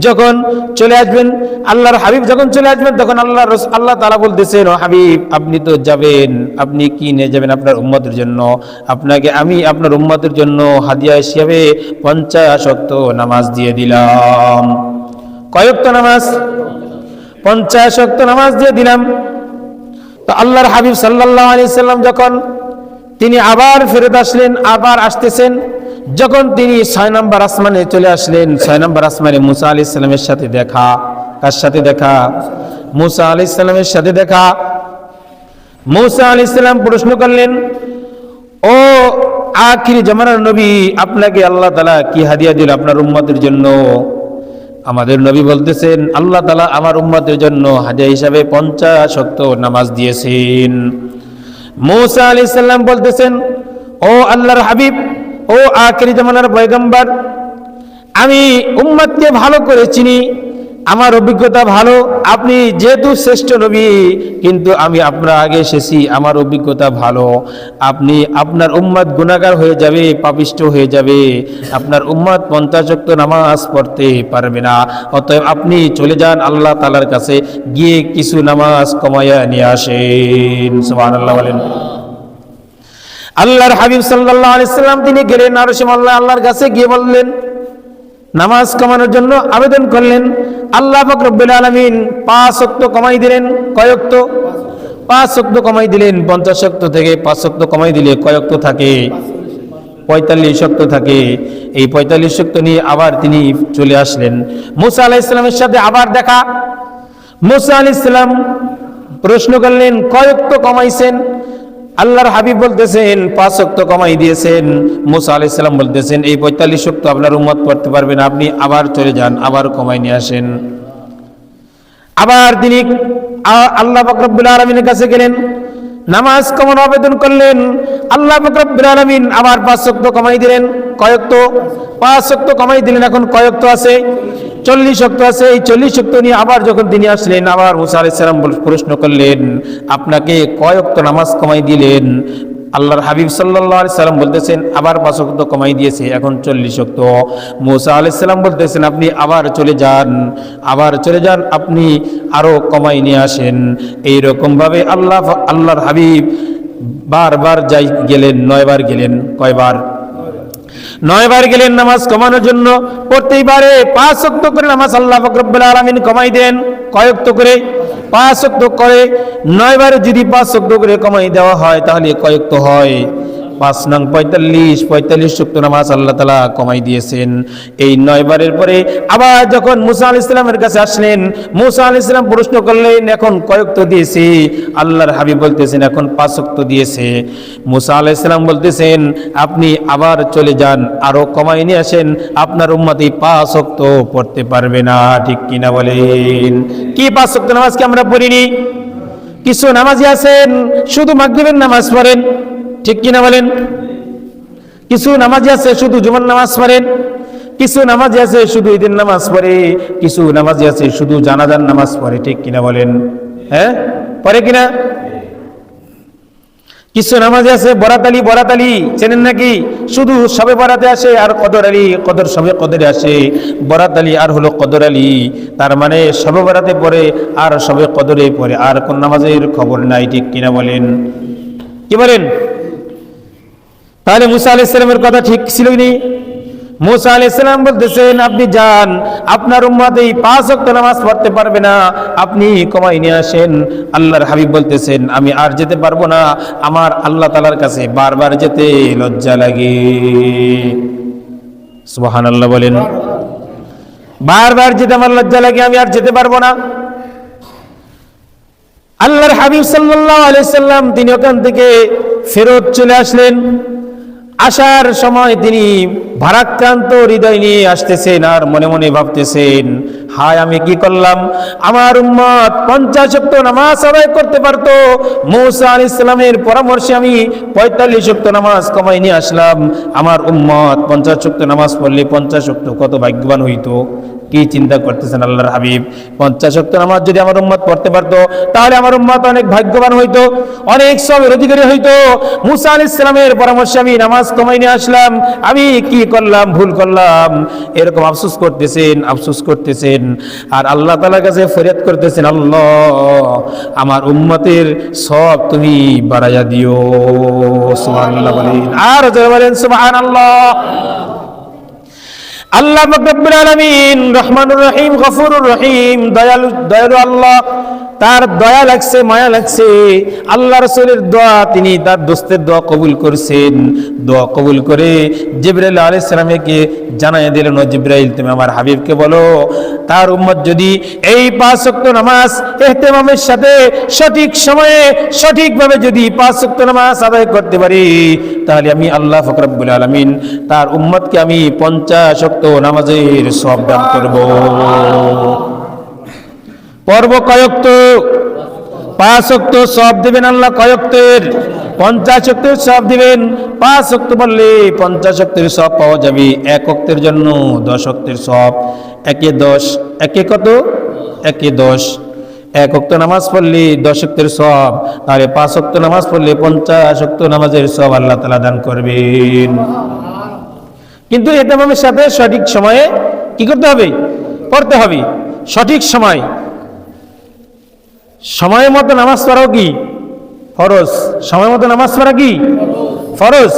যখন চলে আসবেন, আল্লাহর হাবিব যখন চলে আসবেন, তখন আল্লাহ আল্লাহ তালা বলতেছেন "ও হাবিব, আপনি তো যাবেন, আপনি কি নিয়ে যাবেন আপনার উম্মতের জন্য? আপনাকে আমি আপনার উম্মতের জন্য হাদিয়া হিসাবে পঞ্চাশ শক্ত নামাজ দিয়ে দিলাম। কয়ক্ত নামাজ পঞ্চাশ শক্ত নামাজ দিয়ে দিলাম। তো আল্লাহর হাবিব সাল্লাল্লাহু আলাইহি সাল্লাম যখন তিনি আবার ফেরত আসলেন, আবার আসতেছেন যখন তিনি ছয় নম্বর আসমানে চলে আসলেন, ছয় নম্বর আসমানে মুসা আলি সাল্লামের সাথে দেখা। কার সাথে দেখা? মুসা আলি সাল্লামের সাথে দেখা। মুসা আলি সাল্লাম প্রশ্ন করলেন, ও আখিরি জমানার নবী, আপনাকে আল্লাহ তালা কি হাদিয়া দিল আপনার উম্মতের জন্য? আমাদের নবী বলতেছেন, আল্লাহ তালা আমার উম্মতের জন্য হাদিয়া হিসাবে পঞ্চাশ শক্ত নামাজ দিয়েছেন। মৌসা আলি সাল্লাম বলতেছেন, ও আল্লাহর হাবিব ও আখিরি জামানার পয়গম্বর, আমি উম্মাদকে ভালো করে চিনি, আমার অভিজ্ঞতা ভালো, আপনি যেহেতু শ্রেষ্ঠ নবী, কিন্তু আমি আপনার আগে এসেছি, আমার অভিজ্ঞতা ভালো। আপনি আপনার উম্মত গুণাগার হয়ে যাবে, পাপিষ্ট হয়ে যাবে। আপনার উম্মত পঞ্চাশক্ত নামাজ পড়তে পারবে না। অতএব আপনি চলে যান আল্লাহ তালার কাছে, গিয়ে কিছু নামাজ কমাইয়া নিয়ে আসেন। সুবহানাল্লাহ বলেন। আল্লাহর হাবিব সাল্লাল্লাহু আলাইহি সাল্লাম তিনি গেলেন আর আল্লাহ আল্লাহর কাছে গিয়ে বললেন, নামাজ কমানোর জন্য আবেদন করলেন। আল্লাহ পাক আলমিন পাঁচ অক্ত কমাই দিলেন। কয়ক্ত পাঁচ অক্ত কমাই দিলেন। পঞ্চাশ অক্ত থেকে পাঁচ অক্ত কমাই দিলে কয়ক্ত থাকে? পঁয়তাল্লিশ শক্ত থাকে। এই পঁয়তাল্লিশ শক্ত নিয়ে আবার তিনি চলে আসলেন। মুসা আলাহ ইসলামের সাথে আবার দেখা। মুসা আলাহ ইসলাম প্রশ্ন করলেন কয়ক্ত কমাইছেন? আল্লাহর হাবিব বলতেছেন, পাঁচ শক্ত কমাই দিয়েছেন। মুসা আলাহ ইসলাম বলতেছেন, এই পঁয়তাল্লিশ শক্ত আপনার উম্মত পড়তে পারবেন, আপনি আবার চলে যান, আবার কমাই নিয়ে আসেন। আবার তিনি আল্লাহ ফকরবুল আলমিনের কাছে গেলেন, নামাজ কমন আবেদন করলেন? আল্লাহ ফকরবুল আলমিন আবার পাঁচ শক্ত কমাই দিলেন। কয়েক তো পাঁচ শক্ত কমাই দিলেন, এখন কয়েক তো আছে? চল্লিশ শক্ত আছে, এই চল্লিশ শক্ত নিয়ে আবার যখন তিনি আসলেন, আবার মুসা আলাইসালাম প্রশ্ন করলেন, আপনাকে কয়েক তো নামাজ কমাই দিলেন? আল্লাহর হাবিব সাল্লাহ সাল্লাম বলতেছেন, আবার পাঁচ শক্ত কমাই দিয়েছে, এখন চল্লিশ শক্ত। মুসা আলাইসাল্লাম বলতেছেন, আপনি আবার চলে যান, আবার চলে যান, আপনি আরও কমাই নিয়ে আসেন। এইরকম ভাবে আল্লাহ, আল্লাহর হাবিব বারবার যাই গেলেন, নয়বার গেলেন, কয়বার? নয়বার গেলেন নামাজ কমানোর জন্য প্রত্যেকবারে পাঁচ শক্ত করে নামাজ আল্লাহ ফকরবুল আলমিন কমাই দেন। কয়ক্ত করে? পাঁচ শক্ত করে। নয়বারে যদি পাঁচ শক্ত করে কমাই দেওয়া হয়, তাহলে কয়েকত হয়? পাঁচ নং পঁয়তাল্লিশ পঁয়তাল্লিশ শক্ত নামাজ আল্লাহ তালা কমাই দিয়েছেন। এই নয়বারের পরে আবার যখন মুসা আল ইসলামের কাছে আসলেন, মুসা আল ইসলাম প্রশ্ন করলেন, এখন কয়েকত দিয়েছে? আল্লাহর হাবিব বলতেছেন, এখন পাঁচ শক্ত দিয়েছে। মুসা আল ইসলাম বলতেছেন, আপনি আবার চলে যান, আরও কমাই নিয়ে আসেন, আপনার উম্মতি পাঁচ শক্ত পড়তে পারবে না। ঠিক কিনা বলেন? কি পাঁচ শক্ত নামাজ কি আমরা পড়িনি? কিছু নামাজি আছেন, শুধু মাগরিবের নামাজ পড়েন। ঠিক কিনা বলেন? কিছু নামাজি আছে, শুধু জুমার নামাজ পড়েন? কিছু নামাজি আছে, শুধু ঈদের নামাজ পড়ে? কিছু নামাজি আছে, শুধু জানাজার নামাজ পড়ে, ঠিক কিনা বলেন? হ্যাঁ? পড়ে কিনা? কিছু নামাজি আছে, বরাত আলী বরাত আলী, চেনেন নাকি? শুধু সবে বরাতে আসে আর কদর আলী, কদর সবে কদরে আসে। বরাত আলী আর হলো কদর আলী। তার মানে সবে বরাতে পড়ে আর সবে কদরে পড়ে। আর কোন নামাজের খবর নাই, ঠিক কিনা বলেন? কি বলেন? তাহলে মুসা আলাইসালামের কথা ঠিক ছিল মুসা আলাইসালাম বলতেছেন, আপনি যান, আপনার উম্মাদ এই পাঁচ ওয়াক্ত নামাজ পড়তে পারবে না, আপনি কমাই নিয়ে আসেন। আল্লাহর হাবিব বলতেছেন, আমি আর যেতে পারব না, আমার আল্লাহ তালার কাছে বারবার যেতে লজ্জা লাগে। সুবাহান আল্লাহ বলেন, বারবার যেতে আমার লজ্জা লাগে, আমি আর যেতে পারব না। আল্লাহর হাবিব সাল্লাল্লাহু আলাইহি সাল্লাম তিনি ওখান থেকে ফেরত চলে আসলেন। আসার সময় তিনি ভারাক্রান্ত হৃদয় নিয়ে আসতেছেন আর মনে মনে ভাবতেছেন, হায়, আমি কি করলাম? আমার উম্মত পঞ্চাশ শক্ত নামাজ আদায় করতে পারত। মৌসা আল ইসলামের পরামর্শে আমি পঁয়তাল্লিশ শক্ত নামাজ কমাই নিয়ে আসলাম। আমার উম্মত পঞ্চাশ শক্ত নামাজ পড়লে পঞ্চাশ শক্ত কত ভাগ্যবান হইতো। কি চিন্তা করতেছেন আল্লাহর হাবিব? পঞ্চাশ শক্ত নামাজ যদি আমার উম্মত পড়তে পারতো, তাহলে আমার উম্মত অনেক ভাগ্যবান হইতো, অনেক সবের অধিকারী হইতো। মুসা আল ইসলামের পরামর্শে আমি নামাজ কমাই নিয়ে আসলাম। আমি কি করলাম? ভুল করলাম। এরকম আফসোস করতেছেন আফসোস করতেছেন। আর আল্লাহ তালার কাছে ফরিয়াদ করতেছেন, আল্লাহ, আমার উম্মতের সব তুমি বাড়াইয়া দিও। সুবহানাল্লাহ বলেন। আর বলেন, সুবহানাল্লাহ। আল্লাহ রব্বুল আলামিন রহমানুর রহিম গফুরুর রহিম দয়ালু দয়ালু আল্লাহ তার দয়া লাগছে, মায়া লাগছে। আল্লাহ রসুলের দোয়া, তিনি তার দোস্তের দোয়া কবুল করছেন। দোয়া কবুল করে জিব্রাইল আলাইহিস সালামকে জানাই দিলেন জিব্রাইল, তুমি আমার হাবিবকে বলো, তার উম্মত যদি এই পাঁচ ওয়াক্ত নামাজ এহতেমামের সাথে সঠিক সময়ে, সঠিকভাবে যদি পাঁচ ওয়াক্ত নামাজ আদায় করতে পারি, তাহলে আমি আল্লাহ ফকরাবুল আলমিন তার উম্মতকে আমি পঞ্চাশ ওয়াক্ত নামাজের সব দান করব। পর্ব কয়ক্ত পাঁচ অক্ত সব দিবেন আল্লাহ কয়ক্তের পঞ্চাশ অক্তের সব দিবেন পাঁচ অক্ত বললে পঞ্চাশ অক্তের সব পাওয়া যাবে এক অক্তের জন্য দশ অক্তের সব, একে দশ, একে কত? একে দশ। এক অক্ত নামাজ পড়লে দশ অক্তের সব, তাহলে পাঁচ অক্ত নামাজ পড়লে পঞ্চাশ অক্ত নামাজের সব আল্লাহ তালা দান করবেন। কিন্তু এতেমামের সাথে সঠিক সময়ে কি করতে হবে? পড়তে হবে। সঠিক সময়। সময় মতো নামাজ পড়াও কি? ফরজ। সময় মতো নামাজ পড়া কি? ফরজ।